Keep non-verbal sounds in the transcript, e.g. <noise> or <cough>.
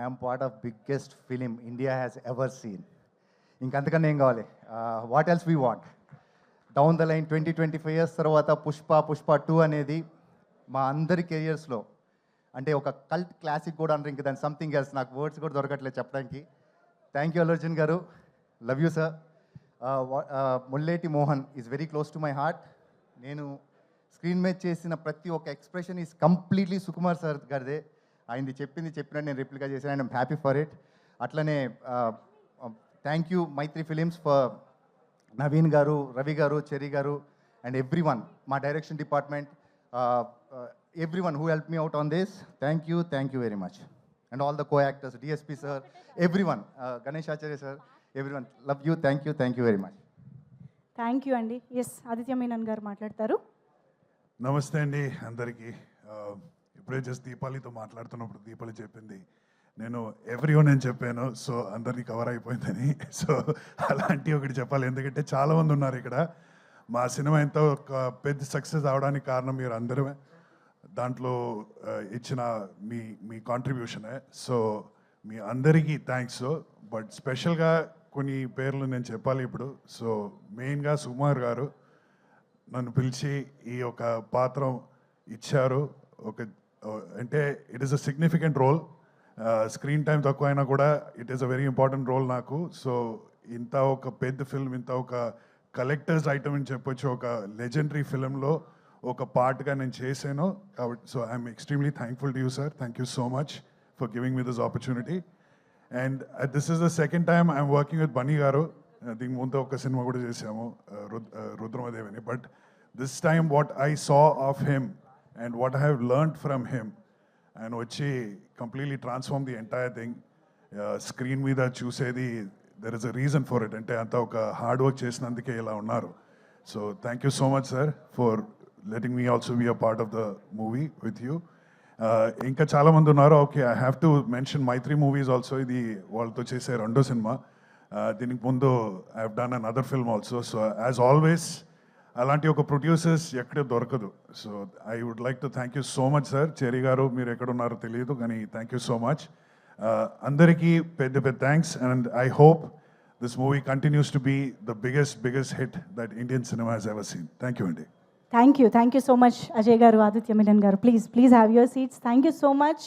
I'm part of biggest film India has ever seen ఇంకంతకన్నా ఏం కావాలి? What else we want down the line twenty twenty five years తర్వాత Pushpa Pushpa two అనేది మా అందరి కెరియర్స్లో అంటే ఒక కల్ట్ క్లాసిక్ కూడా అంటారు. ఇంకా దాని సంథింగ్ ఎల్స్ నాకు వర్డ్స్ కూడా దొరకట్లేదు చెప్పడానికి. Thank you Allu Arjun garu. Love you sir Mulleti Mohan is very close to my heart నేను స్క్రీన్ మీద చేసిన ప్రతి ఒక్క expression is completely Sukumar sir గారిదే. ఆయనది చెప్పింది చెప్పినట్టు నేను రిప్లికా చేశాను. అండ్ హ్యాపీ ఫర్ ఇట్ అట్లనే thank you Mythri films for Naveen garu Ravi గారు చెరి గారు అండ్ ఎవ్రీ వన్ మా direction department every one who help me out on this thank you thank you very much and all the co actors DSP sir every one Ganesh Acharya sir every one love you thank you thank you very much thank you అండి yes Aditya Menon garu మాట్లాడతారు. నమస్తే అండి అందరికీ. ఇప్పుడే just దీపాలితో మాట్లాడుతున్నప్పుడు దీపాలి చెప్పింది. నేను every one అని చెప్పాను సో అందరినీ కవర్ అయిపోయిందని. <laughs> సో అలాంటి ఒకటి చెప్పాలి. ఎందుకంటే చాలామంది ఉన్నారు ఇక్కడ. మా సినిమా ఎంతో ఒక పెద్ద సక్సెస్ అవడానికి కారణం మీరు అందరూ దాంట్లో ఇచ్చిన మీ మీ కాంట్రిబ్యూషనే సో మీ అందరికీ థ్యాంక్స్ బట్ స్పెషల్గా కొన్ని పేర్లు నేను చెప్పాలి ఇప్పుడు. సో మెయిన్గా సుమార్ గారు నన్ను పిలిచి ఈ యొక్క పాత్ర ఇచ్చారు. ఒక అంటే it is a significant role screen time తక్కువ అయినా కూడా it is a very important role నాకు. సో ఇంత ఒక పెద్ద ఫిల్మ్ ఇంత ఒక కలెక్టర్స్ ఐటమ్ అని చెప్పొచ్చు ఒక లెజెండరీ ఫిలింలో ఒక పార్ట్గా నేను చేశాను. కాబట్టి so I'm extremely thankful to you sir thank you so much for giving me this opportunity and this is the second time I'm working with Bunny garu దీని ముందు ఒక సినిమా కూడా చేసాము uh, రుద్- uh, రుద్రమదేవిని. But this time what I saw of him and what I have learn from him ఆయన వచ్చి completely transform the entire thing screen మీద చూసేది there is a reason for it అంటే అంత ఒక హార్డ్ వర్క్ చేసినందుకే ఇలా ఉన్నారు. So thank you so much sir for letting me also be a part of the movie with you ఇంకా చాలామంది ఉన్నారు. Okay I have to mention Mythri movies also ఇది వాళ్ళతో చేసే రెండో సినిమా. దీనికి ముందు I have done another film also so as always అలాంటి ఒక ప్రొడ్యూసర్స్ ఎక్కడ దొరకదు. So I would like to thank you so much sir Cherry garu మీరు ఎక్కడ ఉన్నారో తెలియదు కానీ థ్యాంక్ యూ సో మచ్ అందరికీ పెద్ద పెద్ద thanks and I hope this movie continues to be the biggest biggest hit that Indian cinema has ever seen thank you అండి thank you thank you so much Ajay garu Aditya Milan garu. Please please have your seats thank you so much